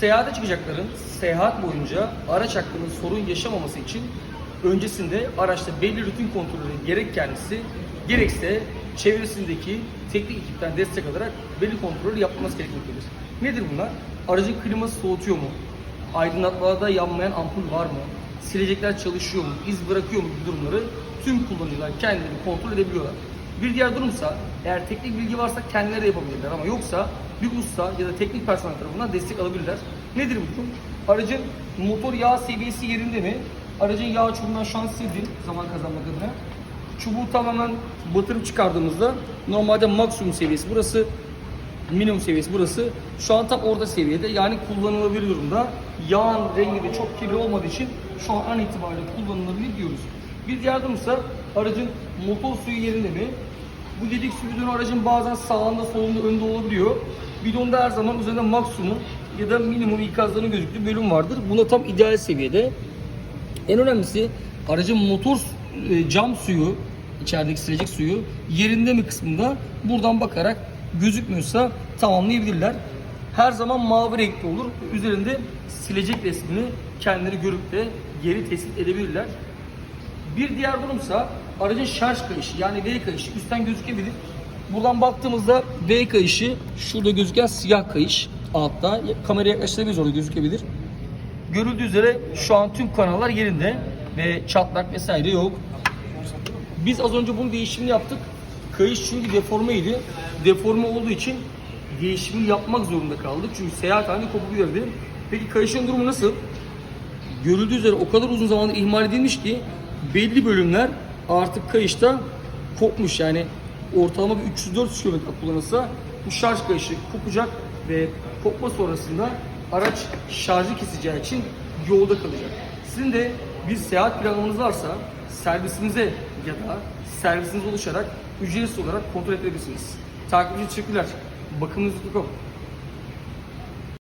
Seyahate çıkacakların seyahat boyunca araç hakkında sorun yaşamaması için öncesinde araçta belli rutin kontrolü gerek kendisi gerekse çevresindeki teknik ekipten destek alarak belli kontrolü yapılması gerekmektedir. Nedir bunlar? Aracın kliması soğutuyor mu? Aydınlatmada yanmayan ampul var mı? Silecekler çalışıyor mu? İz bırakıyor mu? Bu durumları tüm kullanıcılar kendileri kontrol edebiliyorlar. Bir diğer durumsa eğer teknik bilgi varsa kendileri yapabilirler ama yoksa bir usta ya da teknik personel tarafından destek alabilirler. Nedir bu durum? Aracın motor yağ seviyesi yerinde mi? Aracın yağ çubuğundan şu an sildim zaman kazanmak adına. Çubuğu tamamen batırıp çıkardığımızda normalde maksimum seviyesi burası, minimum seviyesi burası. Şu an tam orta seviyede yani kullanılabilir durumda. Yağın rengi de çok kirli olmadığı için şu an an itibariyle kullanılabilir diyoruz. Bir diğer durumsa aracın motor suyu yerinde mi? Bu su bidonu aracın bazen sağında solunda önde olabiliyor. Bidonda her zaman üzerinde maksimum ya da minimum ikazların gözüktüğü bölüm vardır. Buna tam ideal seviyede. En önemlisi aracın motor e, cam suyu, içerideki silecek suyu yerinde mi kısmında buradan bakarak gözükmüyorsa tamamlayabilirler. Her zaman mavi renkli olur. Üzerinde silecek resmini kendileri görüp de geri tespit edebilirler. Bir diğer durumsa aracın şarj kayışı yani V kayışı üstten gözükebilir. Buradan baktığımızda V kayışı şurada gözüken siyah kayış altta kameraya yaklaştırabiliriz orada gözükebilir. Görüldüğü üzere şu an tüm kanallar yerinde ve çatlak vesaire yok. Biz az önce bunun değişimini yaptık. Kayış çünkü deformeydi. Deforme olduğu için değişimini yapmak zorunda kaldık. Çünkü seyahat halinde kopuk. Peki kayışın durumu nasıl? Görüldüğü üzere o kadar uzun zamandır ihmal edilmiş ki belli bölümler artık kayışta kopmuş. Yani ortalama bir 300-400 km kullanılsa bu şarj kayışı kopacak ve kopma sonrasında araç şarjı keseceği için yolda kalacak. Sizin de bir seyahat planınız varsa servisinize ya da servisinize ulaşarak ücretsiz olarak kontrol edebilirsiniz. Takipçi teşekkürler. Bakımınızı tutalım.